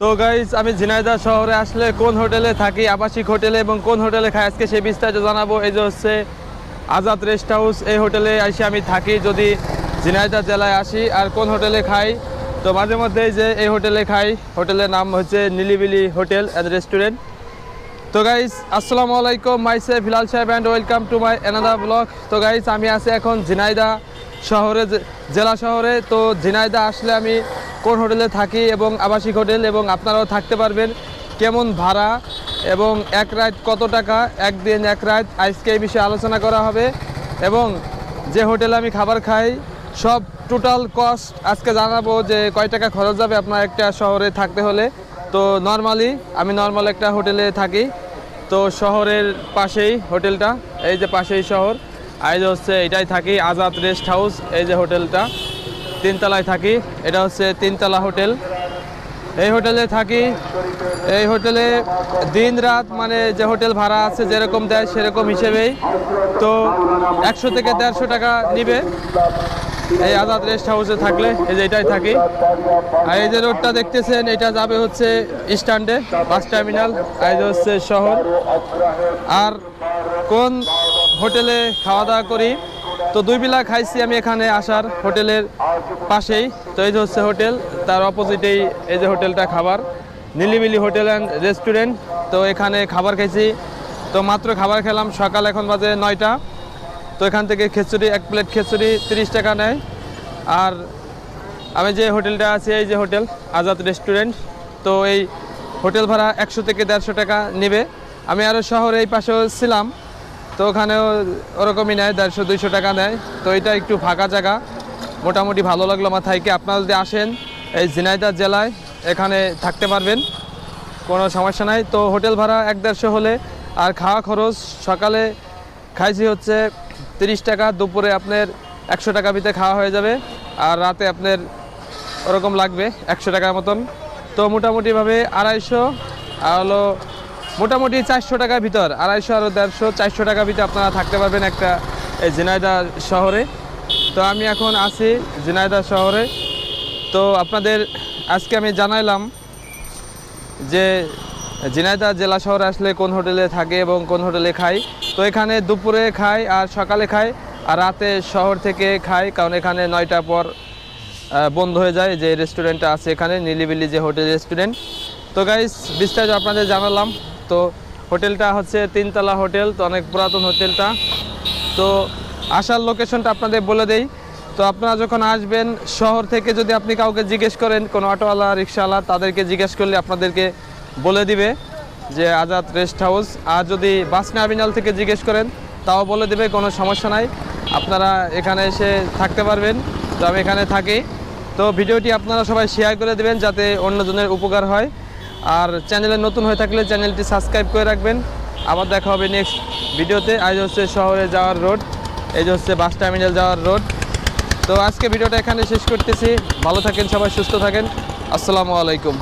তো গাইজ আমি ঝিনাইদহ শহরে আসলে কোন হোটেলে থাকি, আবাসিক হোটেলে এবং কোন হোটেলে খাই আজকে সেই বিস্তারিত জানাব। এই যে হচ্ছে আজাদ রেস্ট হাউস এই হোটেলে এসে আমি থাকি যদি ঝিনাইদহ জেলায় আসি। আর কোন হোটেলে খাই? তো মাঝে মধ্যে যে এই হোটেলে খাই। হোটেলের নাম হচ্ছে নীলিবিলি হোটেল অ্যান্ড রেস্টুরেন্ট তো গাইজ আসসালামু আলাইকুম myself Bilal Saheb and welcome to my another blog তো গাইজ আমি আছি এখন ঝিনাইদা শহরে জেলা শহরে। তো ঝিনাইদা আসলে আমি কোন হোটেলে থাকি এবং আবাসিক হোটেল এবং আপনারাও থাকতে পারবেন। কেমন ভাড়া এবং এক রাত কত টাকা? একদিন এক রাত আজকে এই বিষয়ে আলোচনা করা হবে এবং যে হোটেলে আমি খাবার খাই, সব টোটাল কস্ট আজকে জানাব যে কয় টাকা খরচ যাবে আপনার একটা শহরে থাকতে হলে। তো নর্মালি আমি নর্মাল একটা হোটেলে থাকি। তো শহরের পাশেই হোটেলটা, এই যে পাশেই শহর। আর হচ্ছে, এটাই থাকি, আজাদ রেস্ট হাউস এই যে হোটেলটা। তিনতলায় থাকি, এটা হচ্ছে তিনতলা হোটেল। এই হোটেলে থাকি, এই হোটেলে দিন রাত মানে যে হোটেল ভাড়া আছে যেরকম দেয় সেরকম হিসেবেই। তো একশো থেকে দেড়শো টাকা নিবে এই আজাদ রেস্ট হাউসে থাকলে, এই যে এটাই থাকি। আর এই যে রোডটা দেখতেছেন, এটা যাবে হচ্ছে স্ট্যান্ডে, বাস টার্মিনাল, আর এই হচ্ছে শহর। আর কোন হোটেলে খাওয়া দাওয়া করি? তো দুই বেলা খাইছি আমি এখানে আসার হোটেলের পাশেই। তো এই যে হচ্ছে হোটেল, তার অপোজিটেই এই যে হোটেলটা খাবার। Nilimili hotel and restaurant. তো এখানে খাবার খাইছি। তো মাত্র খাবার খেলাম সকাল এখন বাজে নয়টা। তো এখান থেকে খিচুড়ি, এক প্লেট খিচুড়ি তিরিশ টাকা নেয়। আর আমি যে হোটেলটা আছে, এই যে হোটেল, আজাদ রেস্টুরেন্ট। তো এই হোটেল ভাড়া একশো থেকে দেড়শো টাকা নেবে। আমি আরও শহরে এই পাশেও ছিলাম। তো ওখানেও ওরকমই নেয়, দেড়শো, দুইশো টাকা নেয়। তো এটা একটু ফাঁকা জায়গা। মোটামুটি ভালো লাগল আমার থাইকে আপনারা যদি আসেন এই ঝিনাইদহ জেলায়, এখানে থাকতে পারবেন। কোনো সমস্যা নাই। তো হোটেল ভাড়া এক দেড়শো হলে, আর খাওয়া খরচ সকালে খাইছি হচ্ছে তিরিশ টাকা, দুপুরে আপনার একশো টাকা ভিতরে খাওয়া হয়ে যাবে, আর রাতে আপনার ওরকম লাগবে একশো টাকার মতন। তো মোটামুটিভাবে আড়াইশো, আর হলো মোটামুটি চারশো টাকার ভিতর, আড়াইশো আর দেড়শো, চারশো টাকার ভিতরে আপনারা থাকতে পারবেন একটা, এই ঝিনাইদা শহরে। তো আমি এখন আছি ঝিনাইদা শহরে। তো আপনাদের আজকে আমি জানাইলাম যে ঝিনাইদহ জেলা শহরে আসলে কোন হোটেলে থাকে এবং কোন হোটেলে খাই তো এখানে দুপুরে খাই আর সকালে খাই আর রাতে শহর থেকে খাই কারণ এখানে নয়টার পর বন্ধ হয়ে যায় যে রেস্টুরেন্টটা আছে এখানে, নীলিবিলি যে হোটেল রেস্টুরেন্ট তো গাইস বিস্তারিত আপনাদের জানালাম। তো হোটেলটা হচ্ছে তিনতলা হোটেল, তো অনেক পুরাতন হোটেলটা। তো আসার লোকেশনটা আপনাদের বলে দেই। তো আপনারা যখন আসবেন, শহর থেকে যদি আপনি কাউকে জিজ্ঞেস করেন, কোনো অটোওয়ালা, রিক্সাওয়ালা, তাদেরকে জিজ্ঞেস করলে আপনাদেরকে বলে দিবে যে আজাদ রেস্ট হাউস। আর যদি বাস টার্মিনাল থেকে জিজ্ঞেস করেন, তাও বলে দিবে, কোনো সমস্যা নাই। আপনারা এখানে এসে থাকতে পারবেন। তো আমি এখানে থাকি। তো ভিডিওটি আপনারা সবাই শেয়ার করে দেবেন, যাতে অন্যজনের উপকার হয়। আর চ্যানেলে নতুন হয়ে থাকলে চ্যানেলটি সাবস্ক্রাইব করে রাখবেন। আবার দেখা হবে নেক্সট ভিডিওতে। আজ হচ্ছে শহরে যাওয়ার রোড এই যে হচ্ছে বাস টার্মিনাল যাওয়ার রোড তো আজকে ভিডিওটা এখানে শেষ করতেছি। ভালো থাকেন সবাই, সুস্থ থাকেন। আসসালামু আলাইকুম।